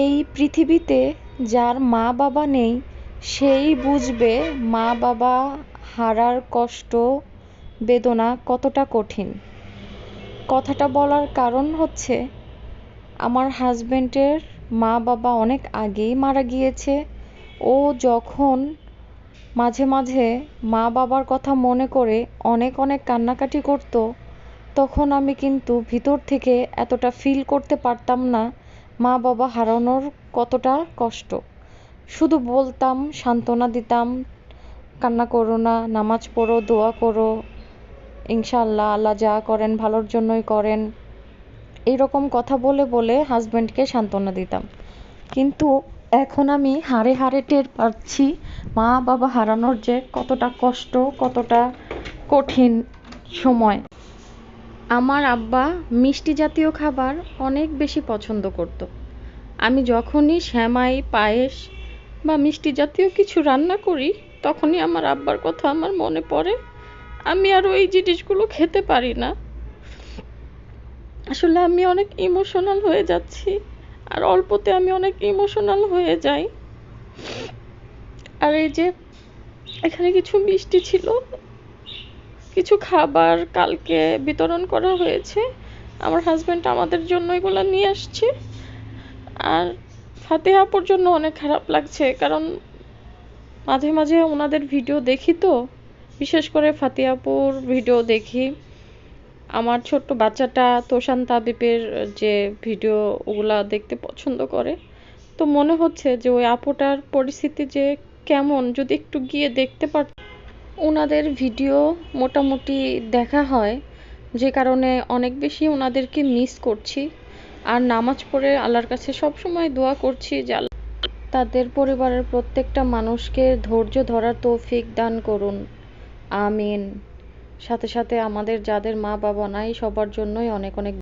এই পৃথিবীতে যার মা বাবা নেই, সেই বুঝবে মা বাবা হারার কষ্ট, বেদনা কতটা কঠিন। কথাটা বলার কারণ হচ্ছে, আমার হাজব্যান্ডের মা বাবা অনেক আগেই মারা গিয়েছে। ও যখন মাঝে মাঝে মা বাবার কথা মনে করে অনেক অনেক কান্নাকাটি করতো, তখন আমি কিন্তু ভিতর থেকে এতটা ফিল করতে পারতাম না মা বাবা হারানোর কতটা কষ্ট? শুধু বলতাম, সান্ত্বনা দিতাম, কান্না করো না, নামাজ পড়ো, দোয়া করো, ইনশাআল্লাহ, আল্লাহ যা করেন ভালোর জন্যই করেন। এইরকম কথা বলে বলে হাজব্যান্ডকে সান্ত্বনা দিতাম। কিন্তু এখন আমি হাড়ে হাড়ে টের পাচ্ছি মা বাবা হারানোর যে কতটা কষ্ট, কতটা কঠিন সময়। আমার আব্বা মিষ্টি জাতীয় খাবার অনেক বেশি পছন্দ করত। আমি যখনই শ্যামাই, পায়েস বা মিষ্টি জাতীয় কিছু রান্না করি, তখনই আমার আব্বার কথা আমার মনে পড়ে। আমি আর ওই জিনিসগুলো খেতে পারি না। আসলে আমি অনেক ইমোশনাল হয়ে যাচ্ছি আর অল্পতে আমি অনেক ইমোশনাল হয়ে যাই। আর এই যে এখানে কিছু মিষ্টি ছিল কিছু খাবার কালকে বিতরণ করা হয়েছে। আমার হাজব্যান্ড আমাদের জন্য এগুলো নিয়ে আসছে। আর ফাতেহাপুর জন্য অনেক খারাপ লাগছে, কারণ মাঝে মাঝে ওনাদের ভিডিও দেখি তো। বিশেষ করে ফাতিয়াপুর ভিডিও দেখি। আমার ছোট্ট বাচ্চাটা তোষান তাবিবের যে ভিডিও ওগুলা দেখতে পছন্দ করে। তো মনে হচ্ছে যে ওই আপুটার পরিস্থিতি যে কেমন, যদি একটু গিয়ে দেখতে পার ওনাদের ভিডিও মোটামুটি দেখা হয়, যে কারণে অনেক বেশি ওনাদেরকে মিস করছি। আর নামাজ পড়ে আল্লাহর কাছে সবসময় দোয়া করছি যে তাদের পরিবারের প্রত্যেকটা মানুষকে ধৈর্য ধরার তৌফিক দান করুন। আমিন। সাথে সাথে আমাদের যাদের মা বাবা নাই, সবার জন্যই অনেক অনেক